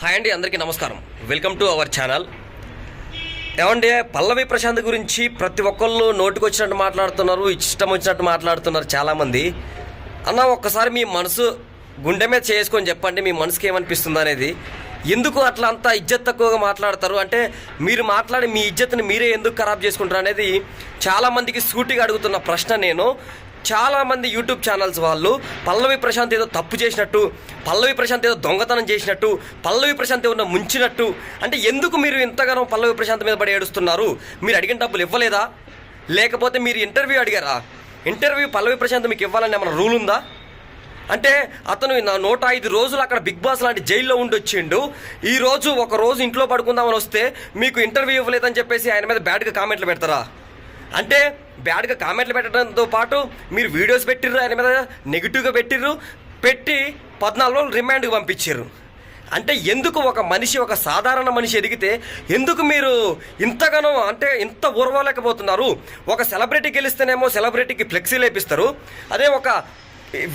Hi అండి అందరికీ నమస్కారం. వెల్కమ్ టు అవర్ ఛానల్ ఏమండి పల్లవి ప్రశాంత్ గురించి ప్రతి ఒక్కళ్ళు నోటికి వచ్చినట్టు మాట్లాడుతున్నారు ఇష్టం వచ్చినట్టు మాట్లాడుతున్నారు చాలామంది. అన్న ఒక్కసారి మీ మనసు గుండె మీద చేసుకొని చెప్పండి మీ మనసుకి ఏమనిపిస్తుంది అనేది. ఎందుకు అట్లా అంతా ఇజ్జత్ తక్కువగా మాట్లాడతారు? అంటే మీరు మాట్లాడి మీ ఇజ్జత్ని మీరే ఎందుకు ఖరాబ్ చేసుకుంటారు అనేది చాలామందికి సూటిగా అడుగుతున్న ప్రశ్న నేను. చాలామంది యూట్యూబ్ ఛానల్స్ వాళ్ళు పల్లవి ప్రశాంత్ ఏదో తప్పు చేసినట్టు పల్లవి ప్రశాంత్ ఏదో దొంగతనం చేసినట్టు పల్లవి ప్రశాంత్ ఏమన్నా ముంచినట్టు అంటే ఎందుకు మీరు ఇంతగానో పల్లవి ప్రశాంత్ మీద పడి ఏడుస్తున్నారు? మీరు అడిగిన డబ్బులు ఇవ్వలేదా? లేకపోతే మీరు ఇంటర్వ్యూ అడిగారా? ఇంటర్వ్యూ పల్లవి ప్రశాంత్ మీకు ఇవ్వాలని ఏమైనా రూల్ ఉందా? అంటే అతను నా నూట ఐదు రోజులు అక్కడ బిగ్ బాస్ లాంటి జైల్లో ఉండి వచ్చిండు. ఈ రోజు ఒక రోజు ఇంట్లో పడుకుందామని వస్తే మీకు ఇంటర్వ్యూ ఇవ్వలేదని చెప్పేసి ఆయన మీద బ్యాడ్గా కామెంట్లు పెడతారా? అంటే బ్యాడ్గా కామెంట్లు పెట్టడంతో పాటు మీరు వీడియోస్ పెట్టిర్రు ఆయన మీద నెగిటివ్గా పెట్టిర్రు పెట్టి పద్నాలుగు రోజులు రిమాండ్కి పంపించారు అంటే ఎందుకు ఒక మనిషి ఒక సాధారణ మనిషి ఎదిగితే ఎందుకు మీరు ఇంతగానో అంటే ఇంత ఊరవలేకపోతున్నారు? ఒక సెలబ్రిటీ గెలిస్తేనేమో సెలబ్రిటీకి ఫ్లెక్సీ లేపిస్తారు. అదే ఒక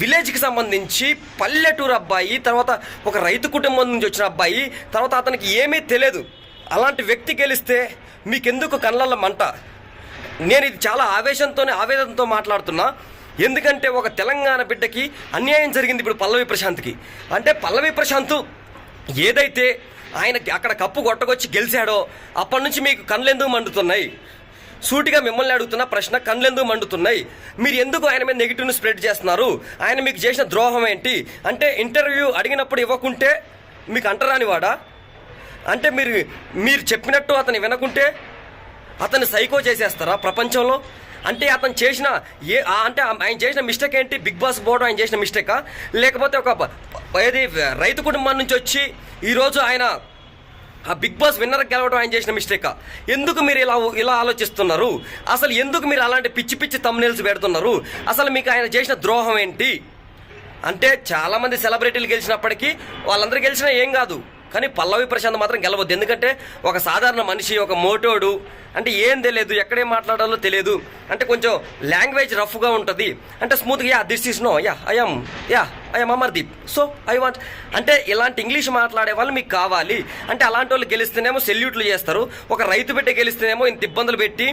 విలేజ్కి సంబంధించి పల్లెటూరు అబ్బాయి తర్వాత ఒక రైతు కుటుంబం నుంచి వచ్చిన అబ్బాయి తర్వాత అతనికి ఏమీ తెలియదు. అలాంటి వ్యక్తి గెలిస్తే మీకెందుకు కళ్ళల్లో మంట? నేను ఇది చాలా ఆవేశంతోనే ఆవేదనతో మాట్లాడుతున్నా. ఎందుకంటే ఒక తెలంగాణ బిడ్డకి అన్యాయం జరిగింది ఇప్పుడు పల్లవి ప్రశాంత్కి. అంటే పల్లవి ప్రశాంత్ ఏదైతే ఆయన అక్కడ కప్పు కొట్టకొచ్చి గెలిచాడో అప్పటి నుంచి మీకు కళ్ళెందుకు మండుతున్నాయి? సూటిగా మిమ్మల్ని అడుగుతున్న ప్రశ్న కళ్ళెందుకు మండుతున్నాయి? మీరు ఎందుకు ఆయన మీద నెగిటివ్ను స్ప్రెడ్ చేస్తున్నారు? ఆయన మీకు చేసిన ద్రోహం ఏంటి? అంటే ఇంటర్వ్యూ అడిగినప్పుడు ఇవ్వకుంటే మీకు అంటరాని వాడా అంటే మీరు మీరు చెప్పినట్టు అతను వినకుంటే అతన్ని సైకో చేసేస్తారా ప్రపంచంలో? అంటే అతను చేసిన ఏ అంటే ఆయన చేసిన మిస్టేక్ ఏంటి? బిగ్ బాస్ పోవడం ఆయన చేసిన మిస్టేకా? లేకపోతే ఒక ఏది రైతు కుటుంబం నుంచి వచ్చి ఈరోజు ఆయన ఆ బిగ్ బాస్ విన్నర్ గెలవడం ఆయన చేసిన మిస్టేకా? ఎందుకు మీరు ఇలా ఇలా ఆలోచిస్తున్నారు? అసలు ఎందుకు మీరు అలాంటి పిచ్చి పిచ్చి తమ్నేల్స్ పెడుతున్నారు? అసలు మీకు ఆయన చేసిన ద్రోహం ఏంటి? అంటే చాలామంది సెలబ్రిటీలు గెలిచినప్పటికీ వాళ్ళందరూ గెలిచినా ఏం కాదు. కానీ పల్లవి ప్రశాంత్ మాత్రం గెలవద్దు. ఎందుకంటే ఒక సాధారణ మనిషి ఒక మోటోడు అంటే ఏం తెలియదు ఎక్కడేం మాట్లాడాలో తెలియదు. అంటే కొంచెం లాంగ్వేజ్ రఫ్గా ఉంటుంది. అంటే స్మూత్గా yeah this is no yeah I'm yeah I'm Amardeep. So I want అంటే ఇలాంటి ఇంగ్లీష్ మాట్లాడే వాళ్ళు మీకు కావాలి. అంటే అలాంటి వాళ్ళు గెలిస్తేనేమో సెల్యూట్లు చేస్తారు. ఒక రైతు బిడ్డ గెలిస్తేనేమో ఇంత ఇబ్బందులు పెట్టి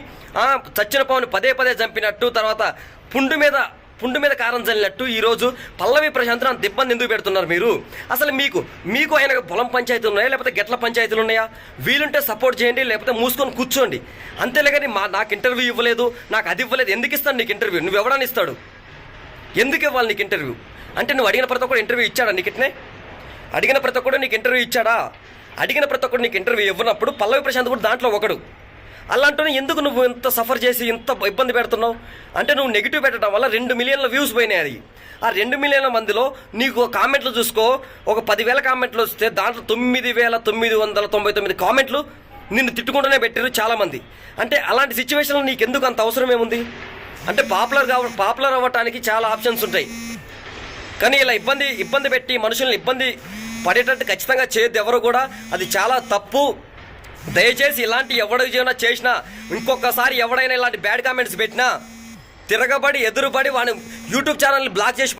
చచ్చిన పావుని పదే పదే చంపినట్టు తర్వాత పుండు మీద పుండు మీద కారం చల్లినట్టు ఈరోజు పల్లవి ప్రశాంత్ అంత ఇబ్బంది ఎందుకు పెడుతున్నారు మీరు? అసలు మీకు మీకు ఆయన పొలం పంచాయతీలు ఉన్నాయా? లేకపోతే గెట్ల పంచాయతీలు ఉన్నాయా? వీలుంటే సపోర్ట్ చేయండి లేకపోతే మూసుకొని కూర్చోండి. అంతేలే కానీ మా నాకు ఇంటర్వ్యూ ఇవ్వలేదు నాకు అది ఇవ్వలేదు. ఎందుకు ఇస్తాను నీకు ఇంటర్వ్యూ నువ్వు ఎవడని ఇస్తాడు? ఎందుకు ఇవ్వాలి నీకు ఇంటర్వ్యూ అంటే నువ్వు అడిగిన ప్రతి ఒక్కడు ఇంటర్వ్యూ ఇచ్చాడా నీకిట్నే? ఇట్నే అడిగిన ప్రతి ఒక్కడు నీకు ఇంటర్వ్యూ ఇచ్చాడా? అడిగిన ప్రతి ఒక్కడు నీకు ఇంటర్వ్యూ ఇవ్వనప్పుడు పల్లవి ప్రశాంత్ కూడా దాంట్లో ఒకడు. అలాంటి ఎందుకు నువ్వు ఇంత సఫర్ చేసి ఇంత ఇబ్బంది పెడుతున్నావు? అంటే నువ్వు నెగిటివ్ పెట్టడం వల్ల రెండు మిలియన్ల వ్యూస్ పోయినాయి అది. ఆ రెండు మిలియన్ల మందిలో నీకు కామెంట్లు చూసుకో ఒక పదివేల కామెంట్లు వస్తే దాంట్లో తొమ్మిది వేల తొమ్మిది వందల తొంభై తొమ్మిది కామెంట్లు నిన్ను తిట్టుకుంటూనే పెట్టారు చాలామంది. అంటే అలాంటి సిచ్యువేషన్లో నీకు ఎందుకు అంత అవసరం ఏముంది? అంటే పాపులర్ కావ పాపులర్ అవ్వటానికి చాలా ఆప్షన్స్ ఉంటాయి. కానీ ఇలా ఇబ్బంది ఇబ్బంది పెట్టి మనుషుల్ని ఇబ్బంది పడేటట్టు ఖచ్చితంగా చేయొద్దు ఎవరు కూడా. అది చాలా తప్పు. దయచేసి ఇలాంటి ఎవడు చేసినా ఇంకొకసారి ఎవడైనా ఇలాంటి బ్యాడ్ కామెంట్స్ పెట్టినా తిరగబడి ఎదురుపడి వాడిని యూట్యూబ్ ఛానల్ని బ్లాక్ చేసి